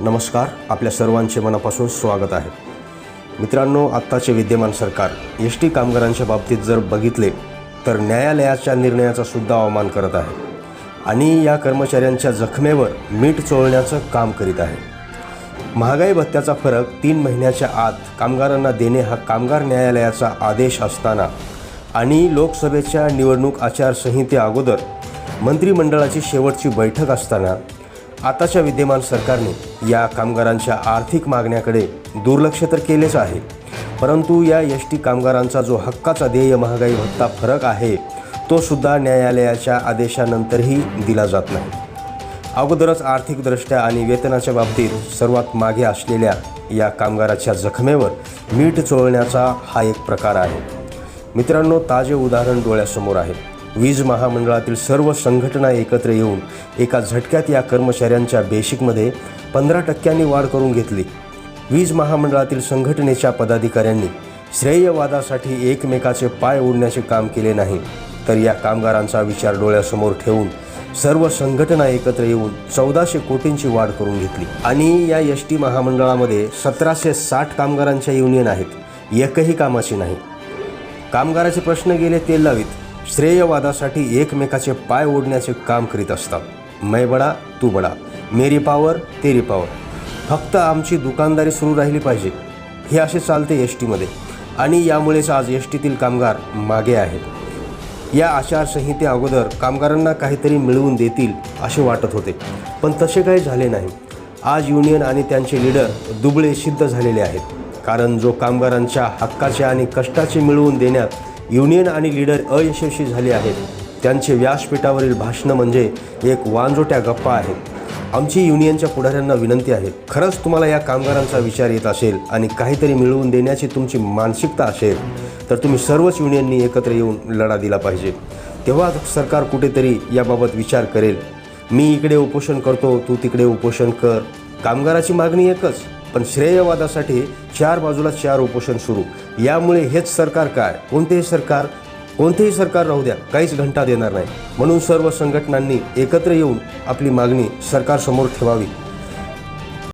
नमस्कार आपल्या सर्वांचे मनापासून स्वागत आहे. मित्रांनो आत्ताचे विद्यमान सरकार एस टी कामगारांच्या बाबतीत जर बघितले तर न्यायालयाच्या निर्णयाचा सुद्धा अवमान करत आहे. आणि या कर्मचाऱ्यांच्या जखमेवर मीठ चोळण्याचं काम करीत आहे. महागाई भत्त्याचा फरक तीन महिन्याच्या आत कामगारांना देणे हा कामगार न्यायालयाचा आदेश असताना आणि लोकसभेच्या निवडणूक आचारसंहिते अगोदर मंत्रिमंडळाची शेवटची बैठक असताना आताच्या विद्यमान सरकारने या कामगारांच्या आर्थिक मागण्याकडे दुर्लक्ष तर केलेच आहे. परंतु या एस टी कामगारांचा जो हक्काचा देय महागाई भत्ता फरक आहे तो सुद्धा न्यायालयाच्या आदेशानंतरही दिला जात नाही. अगोदरच आर्थिकदृष्ट्या आणि वेतनाच्या बाबतीत सर्वात मागे असलेल्या या कामगाराच्या जखमेवर मीठ चोळण्याचा हा एक प्रकार आहे. मित्रांनो ताजे उदाहरण डोळ्यासमोर आहे. वीज महामंडळातील सर्व संघटना एकत्र येऊन एका झटक्यात या कर्मचाऱ्यांच्या बेशिकमध्ये पंधरा टक्क्यांनी वाढ करून घेतली. वीज महामंडळातील संघटनेच्या पदाधिकाऱ्यांनी श्रेयवादासाठी एकमेकाचे पाय ओढण्याचे काम केले नाही. तर या कामगारांचा विचार डोळ्यासमोर ठेवून सर्व संघटना एकत्र येऊन चौदाशे कोटींची वाढ करून घेतली. आणि या एस टी महामंडळामध्ये सतराशे साठ कामगारांच्या युनियन आहेत. एकही कामाची नाही. कामगाराचे प्रश्न गेले तेल लावीत. श्रेयवादासाठी एकमेकाचे पाय ओढण्याचे काम करीत असतात. मै बडा तू बडा. मेरी पावर तेरी पावर. फक्त आमची दुकानदारी सुरू राहिली पाहिजे. हे असे चालते एस टीमध्ये आणि यामुळेच आज एस टीतील कामगार मागे आहेत. या आचारसंहिते अगोदर कामगारांना काहीतरी मिळवून देतील असे वाटत होते. पण तसे काही झाले नाही. आज युनियन आणि त्यांचे लीडर दुबळे सिद्ध झालेले आहेत. कारण जो कामगारांच्या हक्काचे आणि कष्टाचे मिळवून देण्यात युनियन आणि लीडर अयशस्वी झाले आहेत. त्यांचे व्यासपीठावरील भाषणं म्हणजे एक वांजोट्या गप्पा आहेत. आमची युनियनच्या पुढाऱ्यांना विनंती आहे खरंच तुम्हाला या कामगारांचा विचार येत असेल आणि काहीतरी मिळवून देण्याची तुमची मानसिकता असेल तर तुम्ही सर्वच युनियननी एकत्र येऊन लढा दिला पाहिजे. तेव्हा सरकार कुठेतरी याबाबत विचार करेल. मी इकडे उपोषण करतो तू तिकडे उपोषण कर. कामगाराची मागणी एकच पण श्रेयवादासाठी चार बाजूला चार उपोषण सुरू. यामुळे हेच सरकार काय? कोणतेही सरकार कोणतेही सरकार राहू द्या काहीच घंटा देणार नाही. म्हणून सर्व संघटनांनी एकत्र येऊन आपली मागणी सरकारसमोर ठेवावी.